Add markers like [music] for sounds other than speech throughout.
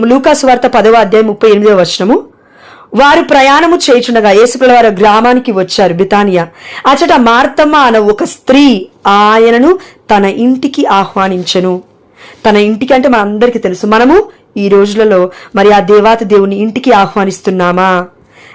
లూకాసు వార్త పదవ అధ్యాయం ముప్పై ఎనిమిదవ వచనము. వారు ప్రయాణము చేయుచుండగా యేసుప్రభు వారు గ్రామానికి వచ్చారు బితానియా. అచట మార్తమ్మ అన్న ఒక స్త్రీ ఆయనను తన ఇంటికి ఆహ్వానించెను. తన ఇంటికి అంటే మన అందరికీ తెలుసు. మనము ఈ రోజులలో మరి ఆ దేవాత దేవుని ఇంటికి ఆహ్వానిస్తున్నామా?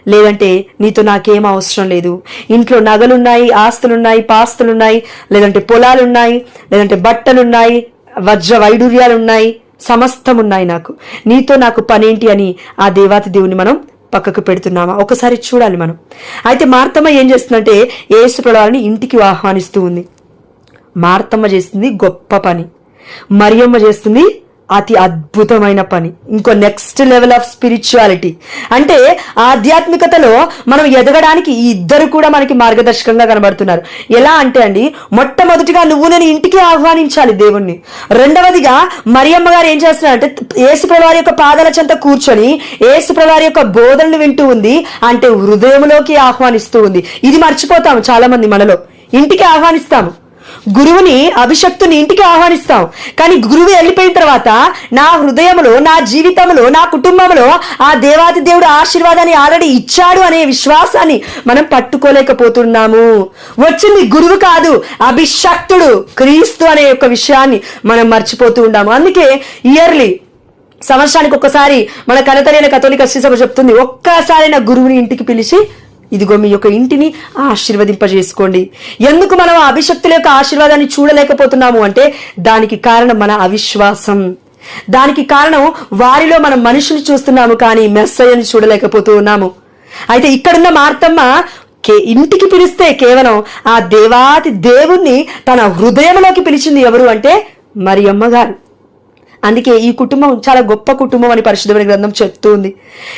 లేదంటే నీతో నాకేం అవసరం లేదు. ఇంట్లో నగలున్నాయి ఆస్తులున్నాయి పాస్తులున్నాయి లేదంటే పొలాలున్నాయి లేదంటే బట్టలున్నాయి వజ్ర వైడూర్యాలున్నాయి సమస్తం ఉన్నాయి నాకు. నీతో నాకు పనేంటి అని ఆ దేవాతి దేవుని మనం పక్కకు పెడుతున్నామా? ఒకసారి చూడాలి మనం. అయితే మార్తమ్మ ఏం చేస్తుందంటే ఏసు ప్రళాన్ని ఇంటికి ఆహ్వానిస్తూ ఉంది. మార్తమ్మ చేస్తుంది గొప్ప పని. మరియమ్మ చేస్తుంది అతి అద్భుతమైన పని. ఇంకో నెక్స్ట్ లెవెల్ ఆఫ్ స్పిరిచువాలిటీ అంటే ఆధ్యాత్మికతలో మనం ఎదగడానికి ఈ ఇద్దరు కూడా మనకి మార్గదర్శకంగా కనబడుతున్నారు. ఎలా అంటే అండి మొట్టమొదటిగా నువ్వు నేను ఇంటికి ఆహ్వానించాలి దేవుణ్ణి. రెండవదిగా మరియమ్మ గారు ఏం చేస్తున్నారంటే ఏసుప్రవారి యొక్క పాదాల చెంత కూర్చొని ఏసుప్రవారి యొక్క బోధనలు వింటూ ఉంది అంటే హృదయంలోకి ఆహ్వానిస్తూ ఉంది. ఇది మర్చిపోతాము చాలా మంది మనలో. ఇంటికి ఆహ్వానిస్తాము. గురువుని అభిషక్తుని ఇంటికి ఆహ్వానిస్తాం కానీ గురువు వెళ్ళిపోయిన తర్వాత నా హృదయంలో నా జీవితంలో నా కుటుంబంలో ఆ దేవాది దేవుడు ఆశీర్వాదాన్ని ఆల్రెడీ ఇచ్చాడు అనే విశ్వాసాన్ని మనం పట్టుకోలేకపోతున్నాము. వచ్చింది గురువు కాదు అభిషక్తుడు క్రీస్తు అనే యొక్క విషయాన్ని మనం మర్చిపోతూ ఉన్నాము అందుకే ఇయర్లీ సంవత్సరానికి ఒక్కసారి మన కనతరైన కథోలిక శ్రీసభ చెప్తుంది ఒక్కసారి నా గురువుని ఇంటికి పిలిచి ఇదిగో మీ యొక్క ఇంటిని ఆశీర్వదింపజేసుకోండి. ఎందుకు మనం అభిషక్తుల యొక్క ఆశీర్వాదాన్ని చూడలేకపోతున్నాము అంటే దానికి కారణం మన అవిశ్వాసం. దానికి కారణం వారిలో మనం మనుషులు చూస్తున్నాము కానీ మెస్సయ్యని చూడలేకపోతూ ఉన్నాము అయితే ఇక్కడున్న మార్తమ్మ కే ఇంటికి పిలిస్తే కేవలం ఆ దేవాతి దేవుణ్ణి తన హృదయంలోకి పిలిచింది ఎవరు అంటే మరి అమ్మగారు అందుకే ఈ కుటుంబం చాలా గొప్ప కుటుంబం అని పరిశుద్ధమైన గ్రంథం చెప్తుంది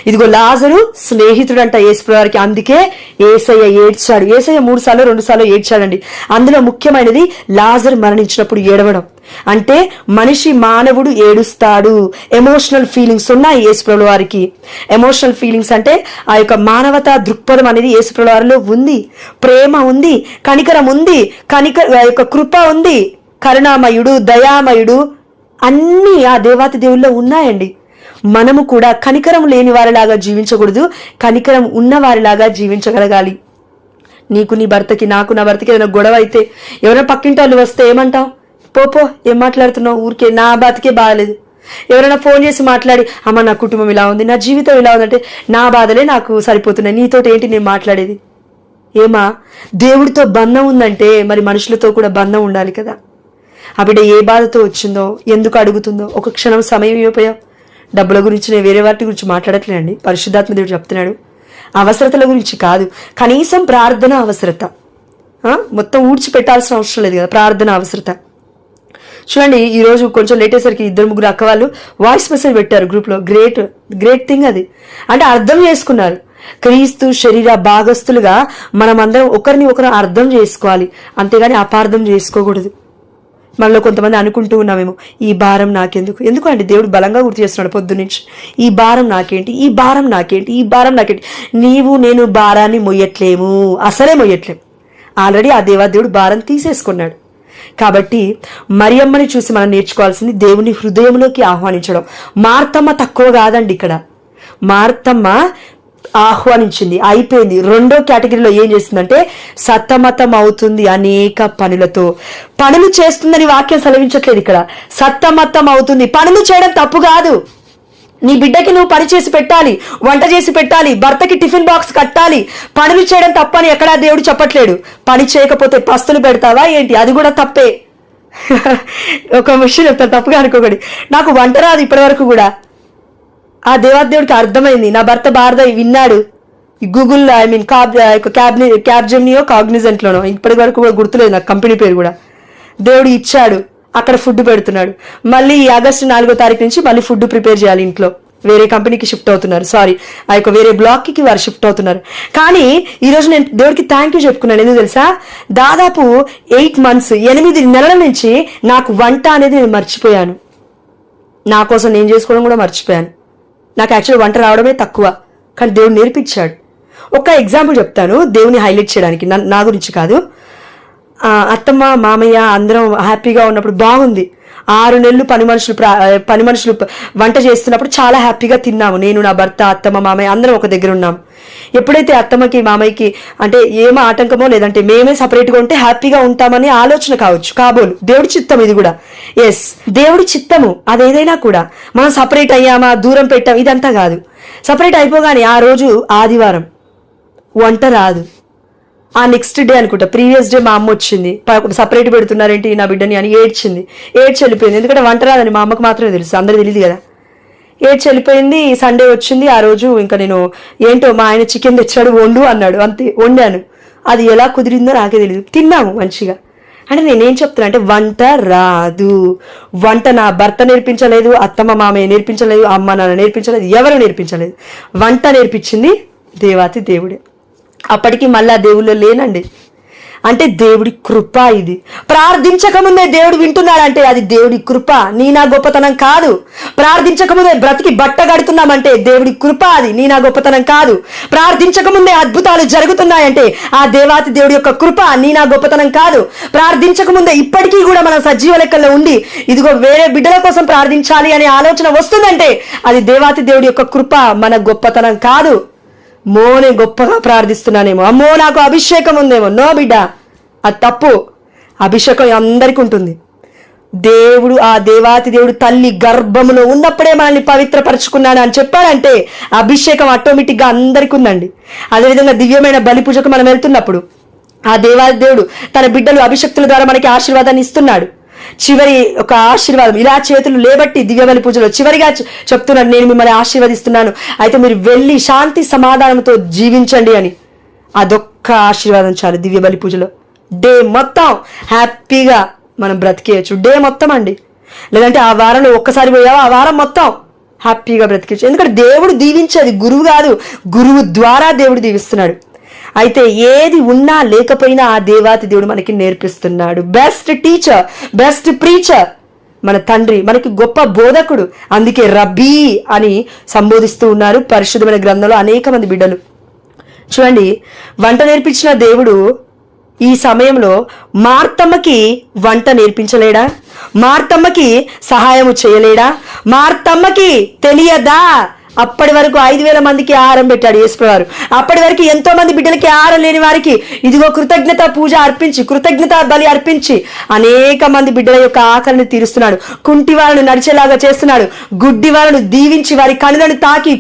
ఇదిగో లాజరు స్నేహితుడంట ఏసుప్రవారికి అందుకే ఏసయ్య ఏడ్చాడు. ఏసయ్య మూడు సార్లు రెండు సార్లు ఏడ్చాడండి. అందులో ముఖ్యమైనది లాజర్ మరణించినప్పుడు ఏడవడం. అంటే మనిషి మానవుడు ఏడుస్తాడు. ఎమోషనల్ ఫీలింగ్స్ ఉన్నాయి యేసుప్రభుల వారికి ఎమోషనల్ ఫీలింగ్స్ అంటే ఆ యొక్క మానవతా దృక్పథం అనేది యేసుప్రభుల వారిలో ఉంది. ప్రేమ ఉంది కనికరం ఉంది కనిక ఆ యొక్క కృప ఉంది కరుణామయుడు దయామయుడు అన్నీ ఆ దేవాతి దేవుల్లో ఉన్నాయండి. మనము కూడా కనికరం లేని వారిలాగా జీవించకూడదు. కనికరం ఉన్నవారిలాగా జీవించగలగాలి. నీకు నీ భర్తకి నాకు నా భర్తకి ఏదైనా గొడవ అయితే ఎవరైనా పక్కింటి వాళ్ళు వస్తే ఏమంటావు? పోపో ఏం మాట్లాడుతున్నావు? ఊరికే నా బతికే బాగాలేదు ఎవరైనా ఫోన్ చేసి మాట్లాడి అమ్మ నా కుటుంబం ఇలా ఉంది నా జీవితం ఇలా ఉందంటే నా బాధలే నాకు సరిపోతున్నాయి. నీతోటి ఏంటి నేను మాట్లాడేది? ఏమా దేవుడితో బంధం ఉందంటే మరి మనుషులతో కూడా బంధం ఉండాలి కదా. ఆ బిడ్డ ఏ బాధతో వచ్చిందో ఎందుకు అడుగుతుందో ఒక క్షణం సమయం ఇవ్వపోయావు డబ్బుల గురించి నేను వేరే వాటి గురించి మాట్లాడట్లేనండి. పరిశుద్ధాత్మ దేవుడు చెప్తున్నాడు. అవసరతల గురించి కాదు. కనీసం ప్రార్థన అవసరత. మొత్తం మొత్తం ఊడ్చిపెట్టాల్సిన అవసరం లేదు కదా ప్రార్థన అవసరత. చూడండి ఈ రోజు కొంచెం లేట్ అయ్యేసరికి ఇద్దరు ముగ్గురు అక్క వాళ్ళు వాయిస్ మెసేజ్ పెట్టారు గ్రూప్లో గ్రేట్ గ్రేట్ థింగ్ అది. అంటే అర్థం చేసుకున్నారు. క్రీస్తు శరీర భాగస్తులుగా మనమందరం ఒకరిని ఒకరు అర్థం చేసుకోవాలి. అంతేగాని అపార్థం చేసుకోకూడదు. మనలో కొంతమంది అనుకుంటూ ఉన్నామేమో ఈ భారం నాకెందుకు? ఎందుకు అండి దేవుడు బలంగా గుర్తు చేస్తున్నాడు పొద్దునుంచి ఈ భారం నాకేంటి? ఈ భారం నాకేంటి? ఈ భారం నాకేంటి? నీవు నేను భారాన్ని మొయ్యట్లేము. అసలే మొయ్యట్లేము. ఆల్రెడీ ఆ దేవాదేవుడు భారం తీసేసుకున్నాడు. కాబట్టి మరియమ్మని చూసి మనం నేర్చుకోవాల్సింది దేవుని హృదయంలోకి ఆహ్వానించడం. మార్తమ్మ తక్కువ కాదండి ఇక్కడ. మార్తమ్మ ఆహ్వానించింది అయిపోయింది. రెండో కేటగిరీలో ఏం చేస్తుందంటే సత్తమతం అవుతుంది అనేక పనులతో. పనులు చేస్తుందని వాక్యం సెలవించట్లేదు ఇక్కడ. సత్తమతం అవుతుంది. పనులు చేయడం తప్పు కాదు. నీ బిడ్డకి నువ్వు పని చేసి పెట్టాలి వంట చేసి పెట్టాలి భర్తకి టిఫిన్ బాక్స్ కట్టాలి. పనులు చేయడం తప్పని ఎక్కడా దేవుడు చెప్పట్లేడు. పని చేయకపోతే పస్తులు పెడతావా ఏంటి? అది కూడా తప్పే. [laughs] ఒక విషయం చెప్తాను తప్పుగా అనుకోకండి. నాకు వంట రాదు ఇప్పటి వరకు కూడా. ఆ దేవాదేవుడికి అర్థమైంది. నా భర్త భారత విన్నాడు. ఈ Google I mean cab cab cab జెమ్నియో కాగ్నిజెంట్లోనో ఇప్పటి వరకు కూడా గుర్తులేదు నాకు కంపెనీ పేరు కూడా. దేవుడు ఇచ్చాడు. అక్కడ ఫుడ్ పెడుతున్నాడు. మళ్ళీ ఈ ఆగస్టు నాలుగో తారీఖు నుంచి మళ్ళీ ఫుడ్ ప్రిపేర్ చేయాలి ఇంట్లో. వేరే కంపెనీకి షిఫ్ట్ అవుతున్నారు. సారీ ఆ యొక్క వేరే బ్లాక్కి వారు షిఫ్ట్ అవుతున్నారు. కానీ ఈరోజు నేను దేవుడికి థ్యాంక్ యూ చెప్పుకున్నాను. ఎందుకు తెలుసా? దాదాపు ఎయిట్ మంత్స్ ఎనిమిది నెలల నుంచి నాకు వంట అనేది నేను మర్చిపోయాను. నా కోసం నేను చేసుకోవడం కూడా మర్చిపోయాను. నాకు యాక్చువల్ వంట రావడమే తక్కువ. కానీ దేవుడు నేర్పించాడు. ఒక ఎగ్జాంపుల్ చెప్తాను. దేవుని హైలైట్ చేయడానికి. నా- గురించి కాదు. అత్తమ్మ మామయ్య అందరం హ్యాపీగా ఉన్నప్పుడు బాగుంది. ఆరు నెలలు పని మనుషులు పని మనుషులు వంట చేస్తున్నప్పుడు చాలా హ్యాపీగా తిన్నాము. నేను నా భర్త అత్తమ్మ మామయ్య అందరం ఒక దగ్గర ఉన్నాం. ఎప్పుడైతే అత్తమ్మకి మామయ్యకి అంటే ఏం ఆటంకమో లేదంటే మేమే సపరేట్గా ఉంటే హ్యాపీగా ఉంటామని ఆలోచన కావచ్చు. కాబోలు దేవుడి చిత్తం ఇది కూడా. ఎస్ దేవుడి చిత్తము అదేదైనా కూడా. మనం సపరేట్ అయ్యామా దూరం పెట్టాం ఇదంతా కాదు. సపరేట్ అయిపోగానే ఆ రోజు ఆదివారం వంట రాదు. ఆ నెక్స్ట్ డే అనుకుంటా. ప్రీవియస్ డే మా అమ్మ వచ్చింది. సపరేట్ పెడుతున్నారేంటి నా బిడ్డని అని ఏడ్చింది. ఏడ్చి వెళ్ళిపోయింది. ఎందుకంటే వంట రాదని మా అమ్మకు మాత్రమే తెలుసు. అందరికి తెలియదు కదా. ఏడ్చి వెళ్ళిపోయింది. సండే వచ్చింది. ఆ రోజు ఇంకా నేను ఏంటో మా ఆయన చికెన్ తెచ్చాడు వండు అన్నాడు. అంతే వండాను. అది ఎలా కుదిరిందో నాకే తెలియదు తిన్నాము మంచిగా. అంటే నేనేం చెప్తున్నా అంటే వంట రాదు. వంట నా భర్త నేర్పించలేదు అత్తమ్మ మామయ్య నేర్పించలేదు అమ్మ నాన్న నేర్పించలేదు ఎవరు నేర్పించలేదు. వంట నేర్పించింది దేవాతి దేవుడే. అప్పటికి మళ్ళా దేవుళ్ళు లేనండి. అంటే దేవుడి కృప ఇది. ప్రార్థించకముందే దేవుడు వింటున్నాడంటే అది దేవుడి కృప. నీ నా గొప్పతనం కాదు. ప్రార్థించకముందే బ్రతికి బట్ట కడుతున్నామంటే దేవుడి కృప అది. నీ నా గొప్పతనం కాదు. ప్రార్థించకముందే అద్భుతాలు జరుగుతున్నాయంటే ఆ దేవాతి దేవుడి యొక్క కృప నీ నా గొప్పతనం కాదు. ప్రార్థించకముందే ఇప్పటికీ కూడా మనం సజీవ లెక్కల్లో ఉండి ఇదిగో వేరే బిడ్డల కోసం ప్రార్థించాలి అనే ఆలోచన వస్తుందంటే అది దేవాతి దేవుడి యొక్క కృప మన గొప్పతనం కాదు. మోనే గొప్పగా ప్రార్థిస్తున్నానేమో. అమ్మో నాకు అభిషేకం ఉందేమో. నో బిడ్డ అది తప్పు. అభిషేకం అందరికీ ఉంటుంది. దేవుడు ఆ దేవాతి దేవుడు తల్లి గర్భములో ఉన్నప్పుడే మనల్ని పవిత్రపరచుకున్నాడు అని చెప్పాడంటే అభిషేకం ఆటోమేటిక్గా అందరికీ ఉందండి. అదేవిధంగా దివ్యమైన బలి పూజకు మనం వెళ్తున్నప్పుడు ఆ దేవాది దేవుడు తన బిడ్డలు అభిషక్తుల ద్వారా మనకి ఆశీర్వాదాన్ని ఇస్తున్నాడు. చివరి ఒక ఆశీర్వాదం. ఇలా చేతులు లేబట్టి దివ్యబలి పూజలో చివరిగా చెప్తున్నాను నేను మిమ్మల్ని ఆశీర్వదిస్తున్నాను. అయితే మీరు వెళ్ళి శాంతి సమాధానంతో జీవించండి అని. అదొక్క ఆశీర్వాదం చాలు దివ్యబలి పూజలో. డే మొత్తం హ్యాపీగా మనం బ్రతికేయచ్చు. డే మొత్తం అండి. లేదంటే ఆ వారంలో ఒక్కసారి పోయావా? ఆ వారం మొత్తం హ్యాపీగా బ్రతికేయచ్చు. ఎందుకంటే దేవుడు దీవించేది గురువు కాదు గురువు ద్వారా దేవుడు దీవిస్తున్నాడు. అయితే ఏది ఉన్నా లేకపోయినా ఆ దేవాతి దేవుడు మనకి నేర్పిస్తున్నాడు. బెస్ట్ టీచర్ బెస్ట్ ప్రీచర్ మన తండ్రి మనకి గొప్ప బోధకుడు. అందుకే రబీ అని సంబోధిస్తూ ఉన్నారు పరిశుద్ధమైన గ్రంథంలో అనేక మంది బిడ్డలు. చూడండి వంట నేర్పించిన దేవుడు ఈ సమయంలో మార్తమ్మకి వంట నేర్పించలేడా? మార్తమ్మకి సహాయము చేయలేడా? మార్తమ్మకి తెలియదా? అప్పటి వరకు ఐదు వేల మందికి ఆహారం పెట్టాడు యేసుప్రవారు అప్పటి వరకు ఎంతో మంది బిడ్డలకి ఆహారం లేని వారికి ఇదిగో కృతజ్ఞత పూజ అర్పించి కృతజ్ఞత బలి అర్పించి అనేక మంది బిడ్డల యొక్క ఆకలిని తీరుస్తున్నాడు. కుంటి వాళ్ళను నడిచేలాగా చేస్తున్నాడు. గుడ్డి వాళ్ళను దీవించి వారి కనులను తాకి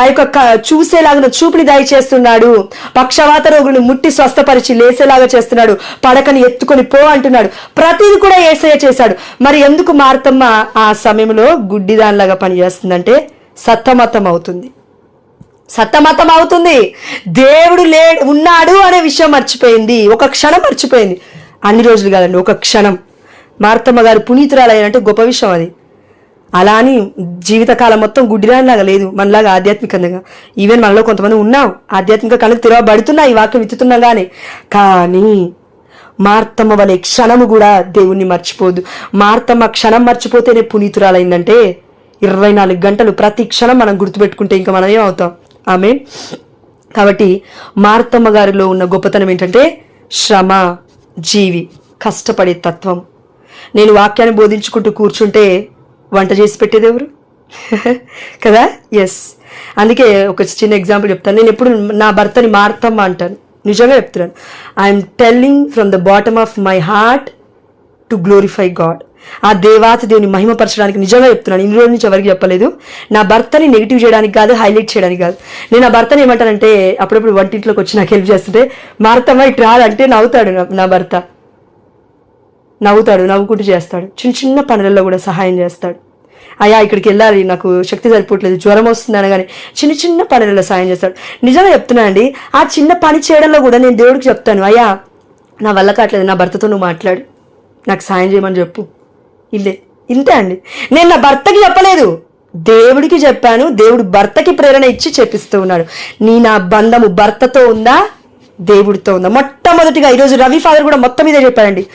ఆ యొక్క చూసేలాగా చూపుని దయ చేస్తున్నాడు పక్షవాత రోగులను ముట్టి స్వస్థపరిచి లేసేలాగా చేస్తున్నాడు. పడకని ఎత్తుకొని పో అంటున్నాడు. ప్రతిది కూడా ఏసయ్య చేశాడు. మరి ఎందుకు మార్తమ్మ ఆ సమయంలో గుడ్డిదానిలాగా పనిచేస్తుందంటే సత్తమతం అవుతుంది సత్తమతం అవుతుంది దేవుడు లే ఉన్నాడు అనే విషయం మర్చిపోయింది. ఒక క్షణం మర్చిపోయింది. అన్ని రోజులు కాదండి ఒక క్షణం. మార్తమ్మ గారు పునీతురాలయ్యారంటే గొప్ప విషయం అది. అలా అని జీవితకాలం మొత్తం గుడ్డిరానిలాగా లేదు మనలాగా ఆధ్యాత్మికంగా. ఈవెన్ మనలో కొంతమంది ఉన్నాం ఆధ్యాత్మిక కళ్ళకు తెరవబడుతున్నాయి ఈ వాక్యం విత్తుతున్నా కానీ కానీ మార్తమ్మ వలె క్షణము కూడా దేవుణ్ణి మర్చిపోదు. మార్తమ్మ క్షణం మర్చిపోతేనే పునీతురాలైందంటే ఇరవై నాలుగు గంటలు ప్రతి క్షణం మనం గుర్తుపెట్టుకుంటే ఇంకా మనం ఏమవుతాం? ఆమె కాబట్టి మార్తమ్మ గారిలో ఉన్న గొప్పతనం ఏంటంటే శ్రమ జీవి కష్టపడే తత్వం. నేను వాక్యాన్ని బోధించుకుంటూ కూర్చుంటే వంట చేసి పెట్టేది ఎవరు? [laughs] కదా? ఎస్ అందుకే ఒక చిన్న ఎగ్జాంపుల్ చెప్తాను. నేను ఎప్పుడు నా భర్తని మార్తమ్మ అంటాను. నిజంగా చెప్తున్నాను. I'm telling from the bottom of my heart to glorify God ఆ దేవాతి దేవుని మహిమపరచడానికి నిజంగా చెప్తున్నాను. ఇన్ని రోజుల నుంచి ఎవరికి చెప్పలేదు. నా భర్తని నెగిటివ్ చేయడానికి కాదు హైలైట్ చేయడానికి కాదు. నేను నా భర్తని ఏమంటానంటే అప్పుడప్పుడు వంటింట్లోకి వచ్చి నాకు హెల్ప్ చేస్తుంటే మారుతమ్మ ఇటు రాదంటే నవ్వుతాడు నా- భర్త. నవ్వుతాడు నవ్వుకుంటూ చేస్తాడు. చిన్న చిన్న పనులలో కూడా సహాయం చేస్తాడు. అయ్యా ఇక్కడికి వెళ్ళాలి నాకు శక్తి సరిపోవట్లేదు జ్వరం వస్తుంది అనగానే చిన్న చిన్న పనులలో సాయం చేస్తాడు. నిజంగా చెప్తున్నానండి ఆ చిన్న పని చేయడంలో కూడా నేను దేవుడికి చెప్తాను అయ్యా నా వల్ల కావట్లేదు నా భర్తతో నువ్వు మాట్లాడు. నాకు సాయం చేయమని చెప్పు. ఇల్లే. ఇంతే అండి. నేను నా భర్తకి చెప్పలేదు. దేవుడికి చెప్పాను. దేవుడు భర్తకి ప్రేరణ ఇచ్చి చెప్పిస్తూ ఉన్నాడు. నీ నా బంధము భర్తతో ఉందా? దేవుడితో ఉందా? మొట్టమొదటిగా ఈరోజు రవి ఫాదర్ కూడా మొత్తం ఇదే చెప్పారండి.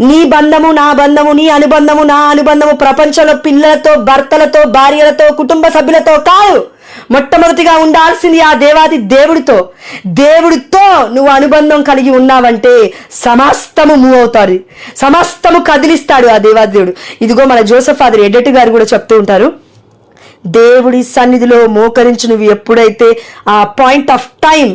నీ బంధము నా బంధము నీ అనుబంధము నా అనుబంధము ప్రపంచంలో పిల్లలతో భర్తలతో భార్యలతో కుటుంబ సభ్యులతో కాదు. మొట్టమొదటిగా ఉండాల్సింది ఆ దేవాది దేవుడితో. దేవుడితో నువ్వు అనుబంధం కలిగి ఉన్నావంటే సమస్తము మూవ్ అవుతారు. సమస్తము కదిలిస్తాడు ఆ దేవాదేవుడు ఇదిగో మన జోసఫ్ ఫాదర్ ఎడ్డటి గారు కూడా చెప్తూ ఉంటారు. దేవుడి సన్నిధిలో మోకరించి నువ్వు ఎప్పుడైతే ఆ పాయింట్ ఆఫ్ టైం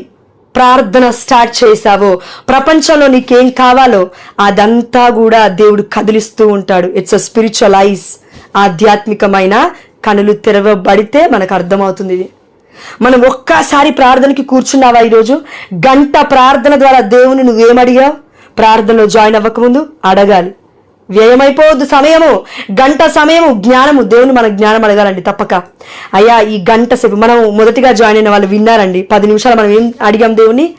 ప్రార్థన స్టార్ట్ చేశావో ప్రపంచంలో నీకేం కావాలో అదంతా కూడా దేవుడు కదిలిస్తూ ఉంటాడు. ఇట్స్ అ స్పిరిచువలైజ్ ఆధ్యాత్మికమైన కనులు తెరవబడితే మనకు అర్థమవుతుంది ఇది. మనం ఒక్కసారి ప్రార్థనకి కూర్చున్నావా ఈరోజు? గంట ప్రార్థన ద్వారా దేవుని నువ్వేమడిగావు ప్రార్థనలో జాయిన్ అవ్వకముందు అడగాలి. వ్యయమైపోవద్దు సమయము గంట సమయము జ్ఞానము. దేవుని మన జ్ఞానం అడగాలండి తప్పక. అయ్యా ఈ గంట సేపు మనం మొదటిగా జాయిన్ అయిన వాళ్ళు విన్నారండి. పది నిమిషాలు మనం ఏం అడిగాం దేవుని?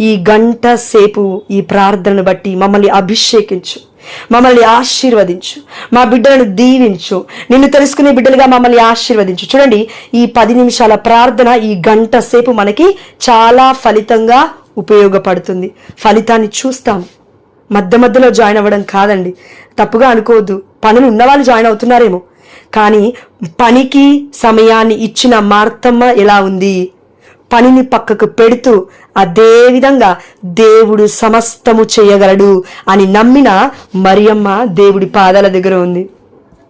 ఈ గంట సేపు ఈ ప్రార్థనను బట్టి మమ్మల్ని అభిషేకించు. మమ్మల్ని ఆశీర్వదించు. మా బిడ్డలను దీవించు. నిన్ను తెలుసుకునే బిడ్డలుగా మమ్మల్ని ఆశీర్వదించు. చూడండి ఈ పది నిమిషాల ప్రార్థన ఈ గంట సేపు మనకి చాలా ఫలితంగా ఉపయోగపడుతుంది. ఫలితాన్ని చూస్తాం. మధ్య మధ్యలో జాయిన్ అవ్వడం కాదండి. తప్పుగా అనుకోవద్దు. పనులు ఉన్నవాళ్ళు జాయిన్ అవుతున్నారేమో. కానీ పనికి సమయాన్ని ఇచ్చిన మార్తమ్మ ఎలా ఉంది? పనిని పక్కకు పెడుతూ అదేవిధంగా దేవుడు సమస్తము చేయగలడు అని నమ్మిన మరియమ్మ దేవుడి పాదాల దగ్గర ఉంది.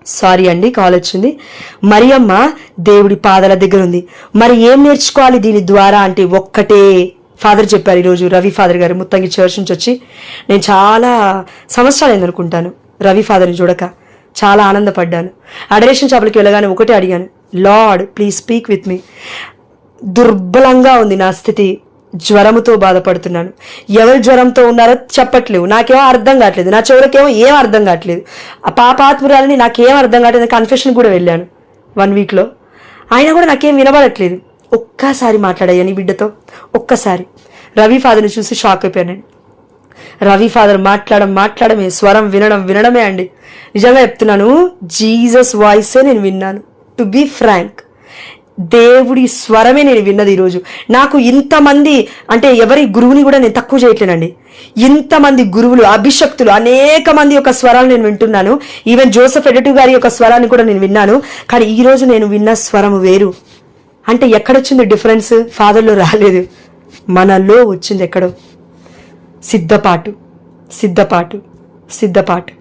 సారీ అండి కాల్ వచ్చింది. మరియమ్మ దేవుడి పాదాల దగ్గర ఉంది. మరి ఏం నేర్చుకోవాలి దీని ద్వారా అంటే ఒక్కటే ఫాదర్ చెప్పారు ఈరోజు రవి ఫాదర్ గారు ముత్తంగి చర్చ్ నుంచి వచ్చి. నేను చాలా సంవత్సరాలు అయిందనుకుంటాను రవి ఫాదర్ని చూడక. చాలా ఆనందపడ్డాను. అడరేషన్ షాపులకి వెళ్ళగానే ఒకటే అడిగాను Lord please speak with me దుర్బలంగా ఉంది నా స్థితి. జ్వరముతో బాధపడుతున్నాను. ఎవరు జ్వరంతో ఉన్నారో చెప్పట్లేవు. నాకేమో అర్థం కావట్లేదు. నా చెవులకేమో ఏం అర్థం కావట్లేదు. ఆ పాపాత్మురాలని నాకేం అర్థం కావట్లేదు. కన్ఫెషన్ కూడా వెళ్ళాను వన్ వీక్లో ఆయన కూడా నాకేం వినబడట్లేదు. ఒక్కసారి మాట్లాడాయని నీ బిడ్డతో. ఒక్కసారి. రవి ఫాదర్ని చూసి షాక్ అయిపోయాను రవి ఫాదర్ మాట్లాడడం మాట్లాడమే. స్వరం వినడం వినడమే అండి. నిజంగా చెప్తున్నాను జీసస్ వాయిసే నేను విన్నాను. టు బీ ఫ్రాంక్ దేవుడి స్వరమే నేను విన్నది ఈరోజు. నాకు ఇంతమంది అంటే ఎవరి గురువుని కూడా నేను తక్కువ చేయట్లేనండి. ఇంతమంది గురువులు అభిషక్తులు అనేక మంది యొక్క స్వరాలు నేను వింటున్నాను. ఈవెన్ జోసఫ్ ఎడటు గారి యొక్క స్వరాన్ని కూడా నేను విన్నాను. కానీ ఈరోజు నేను విన్న స్వరం వేరు. అంటే ఎక్కడొచ్చింది డిఫరెన్స్ ఫాదర్లో రాలేదు. మనలో వచ్చింది ఎక్కడో? సిద్ధపాటు సిద్ధపాటు సిద్ధపాటు.